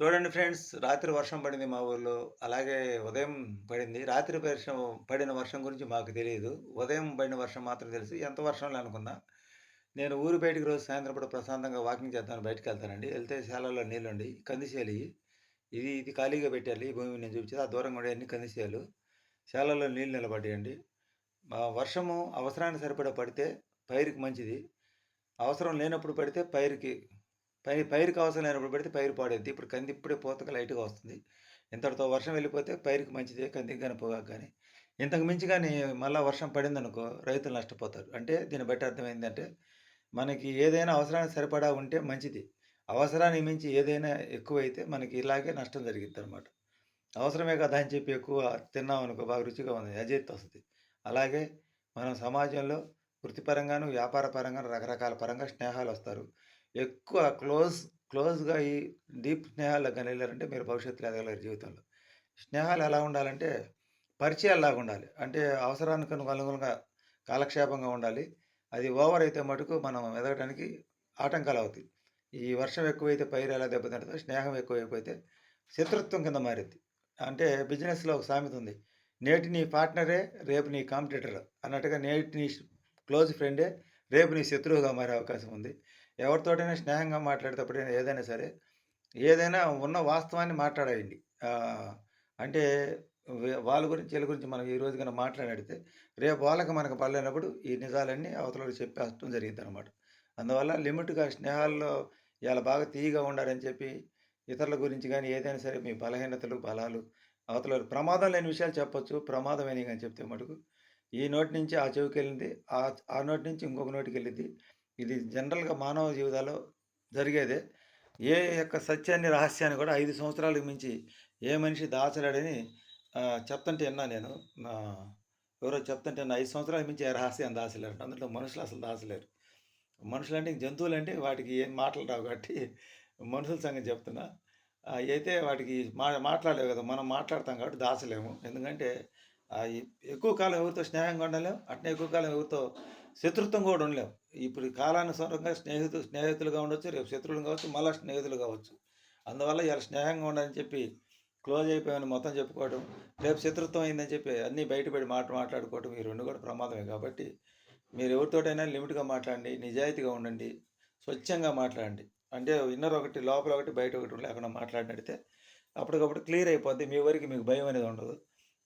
చూడండి ఫ్రెండ్స్ రాత్రి వర్షం పడింది మా ఊర్లో. అలాగే ఉదయం పడింది. రాత్రి వర్షం పడిన వర్షం గురించి మాకు తెలియదు ఉదయం పడిన వర్షం మాత్రం తెలుసు. ఎంత వర్షంలో అనుకున్నా. నేను ఊరు బయటికి రోజు సాయంత్రం పూట ప్రశాంతంగా వాకింగ్ చేద్దామని బయటికెళ్తానండి. వెళ్తే శాలలో నీళ్ళండి కందిసేలియి. ఇది ఇది ఖాళీగా పెట్టాలి. ఈ భూమి నేను చూపించేది. ఆ దూరంగా ఉండేయన్నీ కందిసేలు. శాలలో నీళ్ళు నిలబడ్డాయండి. వర్షము అవసరానికి సరిపడా పడితే పైరుకి మంచిది. అవసరం లేనప్పుడు పడితే పైరుకి పై పైరుకి అవసరం లేనప్పుడు పెడితే పైరు పాడేది ఇప్పుడు కంది ఇప్పుడే పూతకి లైట్‌గా వస్తుంది. ఇంతటితో వర్షం వెళ్ళిపోతే పైరుకి మంచిదే కందికి కానీ పొగాకు కానీ ఇంతకు మించి కానీ మళ్ళీ వర్షం పడిందనుకో రైతులు నష్టపోతారు. అంటే దీన్ని బట్టి అర్థమైందంటే మనకి ఏదైనా అవసరానికి సరిపడా ఉంటే మంచిది. అవసరానికి మించి ఏదైనా ఎక్కువైతే మనకి ఇలాగే నష్టం జరిగిద్దనమాట. అవసరమే కదా అని చెప్పి ఎక్కువ తిన్నామనుకో బాగా రుచిగా ఉంది అజీర్తొస్తది. అలాగే మనం సమాజంలో వృత్తిపరంగాను, వ్యాపార పరంగాను రకరకాల పరంగా స్నేహాలు వస్తారు ఎక్కువ క్లోజ్ క్లోజ్‌గా ఈ డీప్ స్నేహాల్లోకి కానీ వెళ్ళారంటే మీరు భవిష్యత్తులో ఎదగలేరు జీవితంలో. స్నేహాలు ఎలా ఉండాలంటే పరిచయాల్లాగా ఉండాలి. అంటే అవసరానికి అనుగుణంగా కాలక్షేపంగా ఉండాలి. అది ఓవర్ అయితే మటుకు మనం ఎదగడానికి ఆటంకాలవుతాయి. ఈ వర్షం ఎక్కువైతే పైరు ఎలా దెబ్బతింటుందో స్నేహం ఎక్కువైపోతే శత్రుత్వం కింద మారింది అంటే బిజినెస్‌లో ఒక సామెత ఉంది. నేటి నీ పార్ట్నరే రేపు నీ కాంపిటేటర్ అన్నట్టుగా నేటి నీ క్లోజ్ ఫ్రెండే రేపు నీ శత్రువుగా మారే అవకాశం ఉంది. ఎవరితోటైనా స్నేహంగా మాట్లాడేటప్పుడు ఏదైనా సరే, ఏదైనా ఉన్న వాస్తవాన్ని మాట్లాడేయండి. అంటే వాళ్ళ గురించి, వీళ్ళ గురించి మనం ఈ రోజు కన్నా మాట్లాడితే రేపు వాళ్ళకి మనకు పడలేనప్పుడు ఈ నిజాలన్నీ అవతలోళ్ళకి చెప్పేస్తడం అనమాట అందువల్ల లిమిట్‌గా స్నేహాల్లో ఇలా బాగా తీయగా ఉండాలని చెప్పి ఇతరుల గురించి కానీ ఏదైనా సరే మీ బలహీనతలు, బలాలు అవతల ప్రమాదం లేని విషయాలు చెప్పొచ్చు. ప్రమాదమైనవి కానీ చెప్తే మటుకు ఈ నోటి నుంచి ఆ చెవికెళ్ళింది. వెళ్ళింది ఆ నోటి నుంచి ఇంకొక నోటికెళ్ళిద్ది. ఇది జనరల్‌గా మానవ జీవితాల్లో జరిగేదే. ఏ యొక్క సత్యాన్ని, రహస్యాన్ని కూడా ఐదు సంవత్సరాలకు మించి ఏ మనిషి దాచలేడని చెప్తుంటే విన్నా నేను. నా ఎవరో చెప్తుంటే నా ఐదు సంవత్సరాలకు మించి ఏ రహస్యాన్ని దాచలేరు అందులో మనుషులు అసలు దాచలేరు. మనుషులంటే జంతువులంటే వాటికి ఏం మాటలు రావు కాబట్టి మనుషుల సంగతి చెప్తున్నా. అయితే వాటికి మా మాట్లాడలేవు కదా! మనం మాట్లాడతాం కాబట్టి దాచలేము. ఎందుకంటే ఎక్కువ కాలం ఎవరితో స్నేహంగా ఉండలేం. అట్నే ఎక్కువ కాలం ఎవరితో శత్రుత్వం కూడా ఉండలేం. ఇప్పుడు కాలానుసారంగా స్నేహితు స్నేహితులుగా ఉండొచ్చు. రేపు శత్రువులు కావచ్చు. మళ్ళీ స్నేహితులు కావచ్చు. అందువల్ల ఇలా స్నేహంగా ఉండాలని చెప్పి క్లోజ్ అయిపోయామని మొత్తం చెప్పుకోవడం. రేపు శత్రుత్వం అయిందని చెప్పి అన్నీ బయటపడి మాట మాట్లాడుకోవడం ఈ రెండు కూడా ప్రమాదమే కాబట్టి మీరు ఎవరితోటైనా లిమిట్‌గా మాట్లాడండి. నిజాయితీగా ఉండండి. స్వచ్ఛంగా మాట్లాడండి. అంటే ఇన్నర్ ఒకటి, లోపల ఒకటి, బయట ఒకటి లేకుండా మాట్లాడినడితే అప్పటికప్పుడు క్లియర్ అయిపోద్ది. మీ వరకు మీకు భయం అనేది ఉండదు.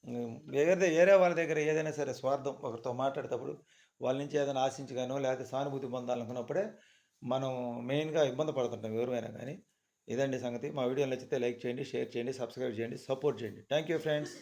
హ్మ్. వేరే వేరే వాళ్ళ దగ్గర ఏదైనా సరే స్వార్థం ఒకరితో మాట్లాడేటప్పుడు వాళ్ళ నుంచి ఏదైనా ఆశించగానో లేకపోతే సానుభూతి పొందాలనుకున్నప్పుడే మనం మెయిన్‌గా ఇబ్బంది పడుతుంటాం ఎవరైనా కానీ ఇదండి సంగతి. మా వీడియో నచ్చితే లైక్ చేయండి, షేర్ చేయండి, సబ్స్క్రైబ్ చేయండి, సపోర్ట్ చేయండి. Thank you friends.